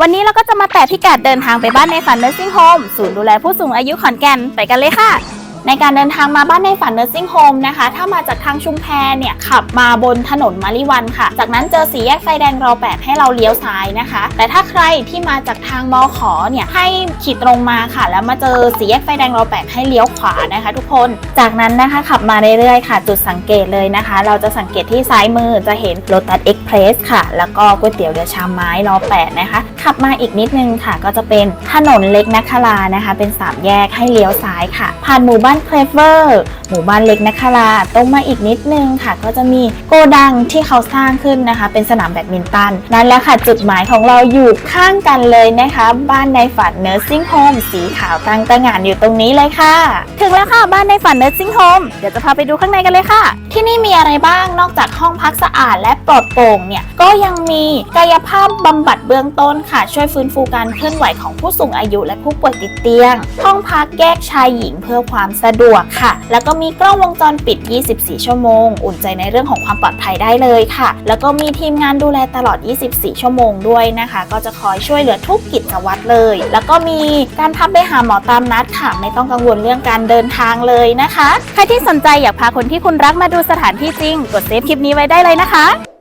วันนี้เราก็จะมาแตะพิกัดเดินทางไปบ้านในฝันเนอร์ซิ่งโฮมศูนย์ดูแลผู้สูงอายุขอนแก่น ไปกันเลยค่ะ ในการเดินทางมาบ้านในฝัน Nursing Home นะคะ ถ้ามาจากทางชุมแพเนี่ยขับมาบนถนนมาริวันค่ะ จากนั้นเจอสีแยกไฟแดงรอแปดให้เราเลี้ยวซ้ายนะคะ แต่ถ้าใครที่มาจากทางมอขอเนี่ยให้ขี่ตรงมาค่ะ แล้วมาเจอสีแยกไฟแดงรอแปดให้เลี้ยวขวานะคะ ทุกคน จากนั้นนะคะขับมาเรื่อยๆค่ะ จุดสังเกตเลยนะคะ เราจะสังเกตที่ซ้ายมือจะเห็น Lotus Express ค่ะ แล้วก็ก๋วยเตี๋ยวเรือชามไม้รอแปดนะคะ ขับมาอีกนิดนึงค่ะ ก็จะเป็นถนนเล็กนัคลานะคะ เป็นสามแยกให้เลี้ยวซ้ายค่ะ ผ่านหมู่บ้านเคลเวอร์ หมู่บ้านเล็กนักคลาตรงมาอีกนิดนึงค่ะ ก็จะมีโกดังที่เขาสร้างขึ้นนะคะ เป็นสนามแบดมินตันนั่นแหละค่ะ จุดหมายของเราอยู่ข้างกันเลยนะคะ บ้านในฝัน Nursing Home สีขาวตั้งตระงานอยู่ตรงนี้เลยค่ะ ถึงแล้วค่ะบ้านในฝัน Nursing Home เดี๋ยวจะพาไปดูข้างในกันเลยค่ะ ที่นี่มีอะไรบ้างนอกจากห้องพักสะอาดและปลอดโปร่งเนี่ยก็ยังมีกายภาพบำบัดเบื้องต้นค่ะ ช่วยฟื้นฟูการเคลื่อนไหวของผู้สูงอายุและผู้ป่วยติดเตียง ห้องพักแยกชายหญิงเพื่อความสะดวกค่ะ แล้วก็มีมีกล้องวงจรปิด 24 ชั่วโมง อุ่นใจในเรื่องของความปลอดภัยได้เลยค่ะ แล้วก็มีทีมงานดูแลตลอด 24 ชั่วโมงด้วยนะคะ ก็จะคอยช่วยเหลือทุกกิจวัตรเลย แล้วก็มีการพับไปหาหมอตามนัดค่ะ ไม่ต้องกังวลเรื่องการเดินทางเลยนะคะ ใครที่สนใจอยากพาคนที่คุณรักมาดูสถานที่จริง กดเซฟคลิปนี้ไว้ได้เลยนะคะ